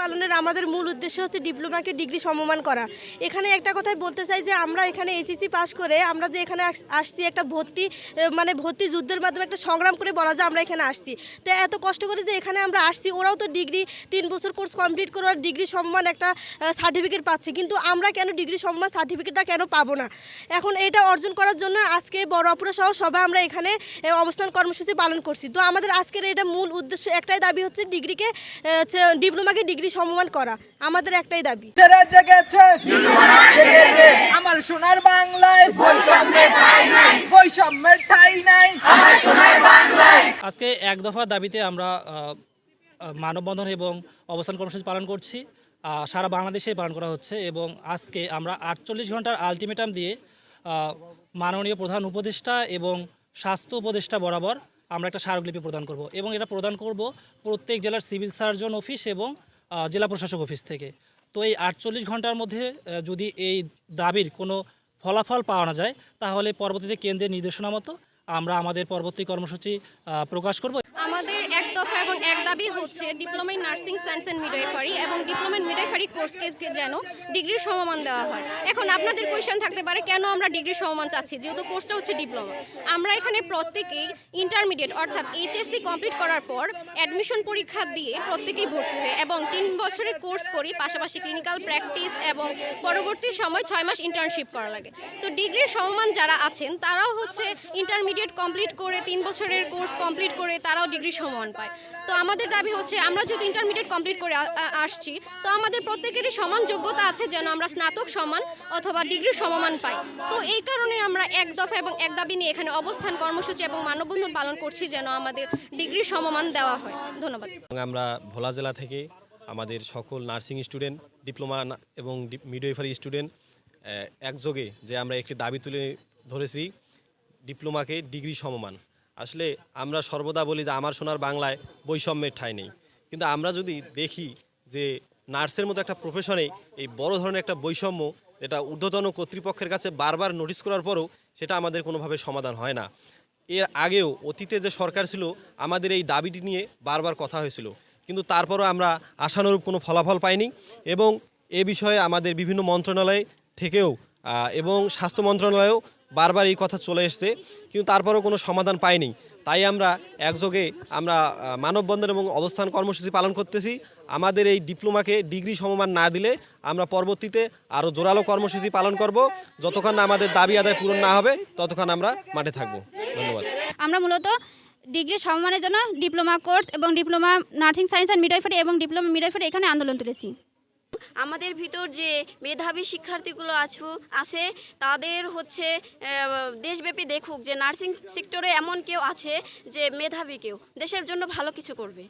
উদ্দেশ্য হচ্ছে ডিপ্লোমাকে ডিগ্রি সমমান করা। এখানে একটা কথাই বলতে চাই যে, আমরা এখানে এসএসসি পাস করে আমরা যে এখানে আস- আসছি একটা ভর্তি মানে ভর্তি যুদ্ধের মাধ্যমে একটা সংগ্রাম করে বলা যায় আমরা এখানে আসছি। তো এত কষ্ট করে যে এখানে আমরা আসছি, ওরাও তো ডিগ্রি, তিন বছর কোর্স কমপ্লিট করে ডিগ্রি সম্মান একটা সার্টিফিকেট পাচ্ছে। কিন্তু আমরা কেন ডিগ্রি সম্মান সার্টিফিকেটটা কেন পাবো না? এখন এটা অর্জন করার জন্য আজকে বড় অপরা সহ সবাই আমরা এখানে অবস্থান কর্মসূচি পালন করছি। তো আমাদের আজকের এটা মূল উদ্দেশ্য, একটাই দাবি হচ্ছে ডিগ্রিকে ডিপ্লোমাকে ডিগ্রি সমমান করা আমাদের একটাই দাবি। জেগেছে আমার সোনার বাংলায়। বৈষম্যের ঠাই নাই। আজকে এক দফা দাবিতে আমরা মানববন্ধন এবং অবস্থান কর্মসূচি পালন করছি। সারা বাংলাদেশে পালন করা হচ্ছে এবং আজকে আমরা আটচল্লিশ ঘণ্টার আলটিমেটাম দিয়ে মাননীয় প্রধান উপদেষ্টা এবং স্বাস্থ্য উপদেষ্টা বরাবর আমরা একটা স্মারকলিপি প্রদান করব এবং এটা প্রদান করব প্রত্যেক জেলার সিভিল সার্জন অফিস এবং জেলা প্রশাসক অফিস থেকে। তো এই আটচল্লিশ ঘণ্টার মধ্যে যদি এই দাবির কোনো ফলাফল পাওয়া না যায়, তাহলে পরবর্তীতে কেন্দ্রের নির্দেশনা মতো আমরা আমাদের পরবর্তী কর্মসূচি প্রকাশ করব। আমাদের এক দফা এবং এক দাবি হচ্ছে diploma in nursing science and midwifery এবং ডিপ্লোমা ইন মিডওয়াইফারি কোর্সকে যেন ডিগ্রির সমমান দেওয়া হয়। এখন আপনাদের কোয়েশ্চেন থাকতে পারে, কেন আমরা ডিগ্রির সমমান চাচ্ছি? যেহেতু কোর্সটা হচ্ছে ডিপ্লোমা। আমরা এখানে প্রত্যেকেই ইন্টারমিডিয়েট অর্থাৎ এইচএসসি কমপ্লিট করার পর অ্যাডমিশন পরীক্ষা দিয়ে প্রত্যেকেই ভর্তি হয়ে এবং তিন বছরের কোর্স করি, পাশাপাশি ক্লিনিক্যাল প্র্যাকটিস এবং পরবর্তী সময় ছয় মাস ইন্টার্নশিপ করা লাগে। তো ডিগ্রির সমমান যারা আছেন, তারাও হচ্ছে ইন্টারমিডিয়েট কমপ্লিট করে, তিন বছরের কোর্স কমপ্লিট করে তারাও ডিগ্রি সমান পায়। তো আমাদের দাবি হচ্ছে, আমরা যদি ইন্টারমিডিয়েট কমপ্লিট করে আসছি, তো আমাদের প্রত্যেকেরই সমান যোগ্যতা আছে যেন আমরা স্নাতক সমান অথবা ডিগ্রি সমমান পাই। তো এই কারণে আমরা এক দফা এবং এক দাবি নিয়ে এখানে অবস্থান, কর্মসূচি এবং মানববন্ধন পালন করছি যেন আমাদের ডিগ্রি সমমান দেওয়া হয়। ধন্যবাদ। আমরা ভোলা জেলা থেকে আমাদের সকল নার্সিং স্টুডেন্ট ডিপ্লোমা এবং মিডওয়াইফারি স্টুডেন্ট একযোগে যে আমরা একটি দাবি তুলে ধরেছি ডিপ্লোমাকে ডিগ্রি সমমান। আসলে আমরা সর্বদা বলি যে আমার সোনার বাংলায় বৈষম্যের ঠাঁই নেই। কিন্তু আমরা যদি দেখি যে নার্সের মতো একটা প্রফেশনে এই বড় ধরনের একটা বৈষম্য এটা ঊর্ধ্বতন কর্তৃপক্ষের কাছে বারবার নোটিশ করার পরেও সেটা আমাদের কোনোভাবে সমাধান হয় না। এর আগেও অতীতে যে সরকার ছিল, আমাদের এই দাবিটি নিয়ে বারবার কথা হয়েছিল। কিন্তু তারপরও আমরা আশানুরূপ কোনো ফলাফল পাইনি এবং এ বিষয়ে আমাদের বিভিন্ন মন্ত্রণালয় থেকেও এবং স্বাস্থ্য মন্ত্রণালয়েও বারবার এই কথা চলে এসেছে, কিন্তু তারপরেও কোনো সমাধান পাইনি। তাই আমরা একযোগে আমরা মানববন্ধন এবং অবস্থান কর্মসূচি পালন করতেছি। আমাদের এই ডিপ্লোমাকে ডিগ্রি সমমান না দিলে আমরা পরবর্তীতে আরও জোরালো কর্মসূচি পালন করব। যতক্ষণ না আমাদের দাবি আদায় পূরণ না হবে, ততক্ষণ আমরা মাঠে থাকব। ধন্যবাদ। আমরা মূলত ডিগ্রি সম্মানের জন্য ডিপ্লোমা কোর্স এবং diploma nursing, science and midwifery এবং ডিপ্লোমা মিডওয়াইফারি এখানে আন্দোলন তুলেছি। আমাদের ভিতর যে মেধাবী শিক্ষার্থীগুলো আছো, আছে, তাদের হচ্ছে দেশব্যাপী দেখুক যে নার্সিং সেক্টরে এমন কেউ আছে যে মেধাবী কেউ। দেশের জন্য ভালো কিছু করবে।